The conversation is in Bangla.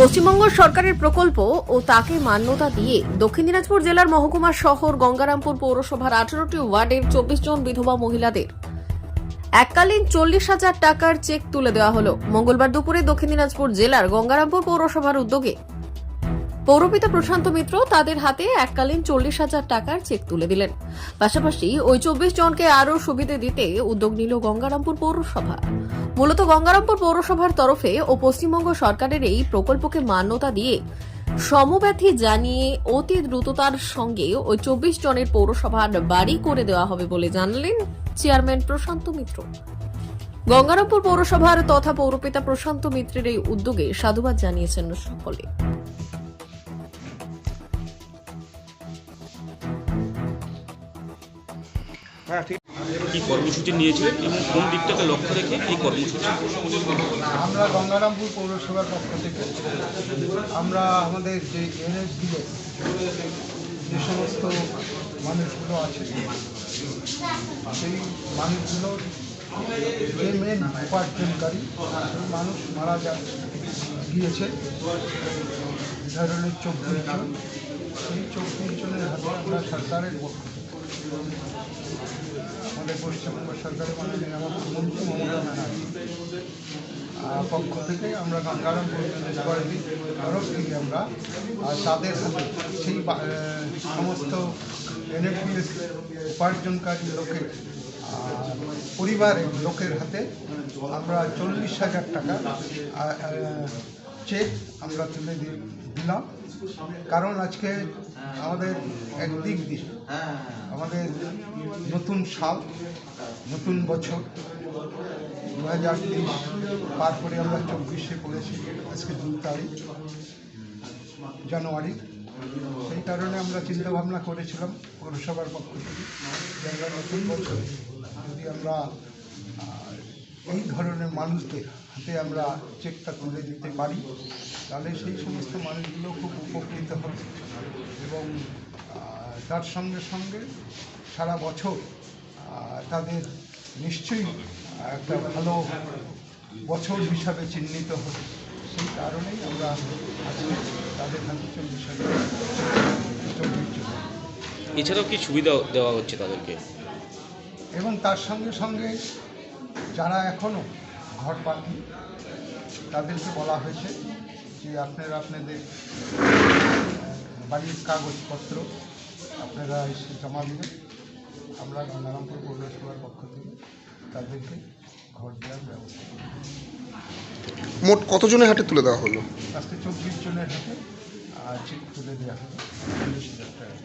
পশ্চিমবঙ্গ সরকারের প্রকল্প ও তাকে মান্যতা দিয়ে দক্ষিণ দিনাজপুর জেলার মহকুমা শহর গঙ্গারামপুর পৌরসভার আঠারোটি ওয়ার্ডের চব্বিশ জন বিধবা মহিলাদের এককালীন চল্লিশ হাজার টাকার চেক তুলে দেওয়া হলো। মঙ্গলবার দুপুরে দক্ষিণ দিনাজপুর জেলার গঙ্গারামপুর পৌরসভার উদ্যোগে। পৌরপিতা প্রশান্ত মিত্র তাদের হাতে এককালীন চল্লিশ হাজার টাকার চেক তুলে দিলেন। পাশাপাশি ওই চব্বিশ জনকে আরও সুবিধে দিতে উদ্যোগ নিল গঙ্গারামপুর পৌরসভা। মূলত গঙ্গারামপুর পৌরসভার তরফে ও পশ্চিমবঙ্গ সরকারের এই প্রকল্পকে মান্যতা দিয়ে সমব্যাথী জানিয়ে অতি দ্রুততার সঙ্গে ওই চব্বিশ জনের পৌরসভার বাড়ি করে দেওয়া হবে বলে জানালেন চেয়ারম্যান প্রশান্ত মিত্র। গঙ্গারামপুর পৌরসভার তথা পৌরপিতা প্রশান্ত মিত্রের এই উদ্যোগে সাধুবাদ জানিয়েছেন সকলে। কি কর্মসূচি নিয়েছিলেন এবং কোন দিকটাকে লক্ষ্য রেখে এই কর্মসূচি? আমরা গঙ্গারামপুর পৌরসভার পক্ষ থেকে, আমরা আমাদের যে এনএস দিলে যে সমস্ত মানুষগুলো আছে, সেই মানুষগুলোর যে মেন উপার্জনকারী, সেই মানুষ মারা যা, গিয়েছে। ধরনের চব্বিশ জন, সেই চব্বিশ জনের হাতে আমরা সরকারের আমাদের পশ্চিমবঙ্গ সরকারের মাননীয় মুখ্যমন্ত্রী মমতা ব্যানার্জি। পক্ষ থেকে আমরা গঙ্গারাম মিউনিসিপ্যালিটি তরফ থেকে আমরা। তাদের সেই সমস্ত এনএফপিএস উপার্জনকারী লোকের পরিবারের লোকের হাতে আমরা চল্লিশ হাজার টাকা চেক আমরা তুলে দিলাম। কারণ আজকে আমাদের একদিক দিয়ে আমাদের নতুন সাল, নতুন বছর দু হাজার তেইশ, পার করে আমরা চব্বিশে পড়েছি, আজকে দু তারিখ, জানুয়ারি। সেই কারণে আমরা চিন্তা ভাবনা করেছিলাম পৌরসভার পক্ষ থেকে যে আমরা নতুন বছর যদি আমরা এই ধরনের মানুষদের হাতে আমরা চেকটা তুলে দিতে পারি তাহলে সেই সমস্ত মানুষগুলো খুব উপকৃত হবে। এবং তার সঙ্গে সঙ্গে সারা বছর তাদের নিশ্চয়ই একটা ভালো বছর হিসাবে চিহ্নিত হবে। সেই কারণেই আমরা আজকে তাদের হাতে চল্লিশ এছাড়াও কি সুবিধা দেওয়া হচ্ছে তাদেরকে? এবং তার সঙ্গে সঙ্গে যারা এখনও ঘর পাননি তাদেরকে বলা হয়েছে যে আপনারা আপনাদের বাড়ির কাগজপত্র আপনারা এসে জমা দেবেন। আমরা গঙ্গারামপুর পৌরসভার পক্ষ থেকে তাদেরকে ঘর দেওয়ার ব্যবস্থা করি মোট কতজনের হাতে তুলে দেওয়া হলো? আজকে চব্বিশ জনের হাতে চেক তুলে দেওয়া হলো। চল্লিশ হাজার টাকা।